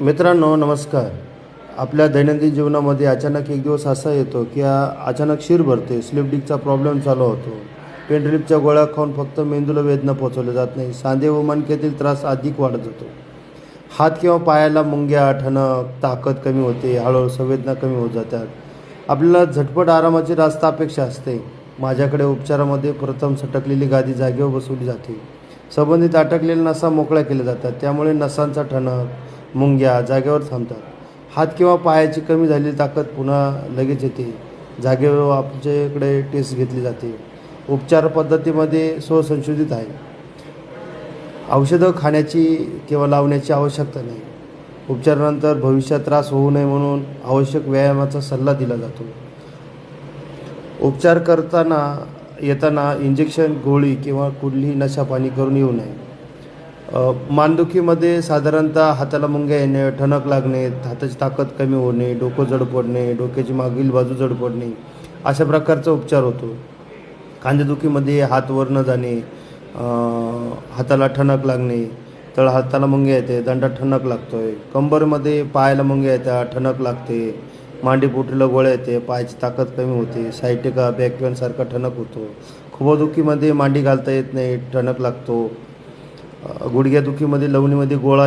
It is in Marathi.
मित्रांनो नमस्कार. आपल्या दैनंदिन जीवनामध्ये अचानक एक दिवस असा येतो की अचानक शिर भरते स्लिपडिकचा प्रॉब्लेम चालू होतो. पेनड्रिपच्या गोळ्या खाऊन फक्त मेंदूला वेदना पोचवल्या जात नाही. सांधे व मणक्यातील त्रास अधिक वाढत जातो हात किंवा पायाला मुंग्या ठणक ताकद कमी होते हळूहळू संवेदना कमी होत जातात. आपल्याला झटपट आरामाची रास्ता अपेक्षा असते. माझ्याकडे उपचारामध्ये प्रथम सटकलेली गादी जागेवर बसवली जाते. संबंधित अटकलेल्या नसा मोकळ्या केल्या जातात. त्यामुळे नसांचा ठणक मुंग्या जागेवर थांबतात. हात किंवा पायाची कमी झालेली ताकद पुन्हा लगेच येते. जागेवर आमच्याकडे टेस्ट घेतली जाते. उपचार पद्धतीमध्ये स्वसंशोधित आहे. औषधं खाण्याची किंवा लावण्याची आवश्यकता नाही. उपचारानंतर भविष्यात त्रास होऊ नये म्हणून आवश्यक व्यायामाचा सल्ला दिला जातो. उपचार करताना येताना इंजेक्शन गोळी किंवा कुठलीही नशापाणी करून येऊ नये. मानदुखीमध्ये साधारणतः हाताला मुंग्या येणे ठणक लागणे हाताची ताकद कमी होणे डोकं जड पडणे डोक्याची मागील बाजू जड पडणे अशा प्रकारचा उपचार होतो. कांदेदुखीमध्ये हात वर न जाणे हाताला ठणक लागणे तळ हाताला मुंग्या येते दंडा ठणक लागतोय. कंबरमध्ये पायाला मुंग्या येतात ठणक लागते. मांडीपोटीला गोळ्या येते पायाची ताकद कमी होते. सायटिका बॅकपेनसारखा ठणक होतो. खुबदुखीमध्ये मांडी घालता येत नाही ठणक लागतो. गुडघ्यादुखीमध्ये लवणीमध्ये गोळा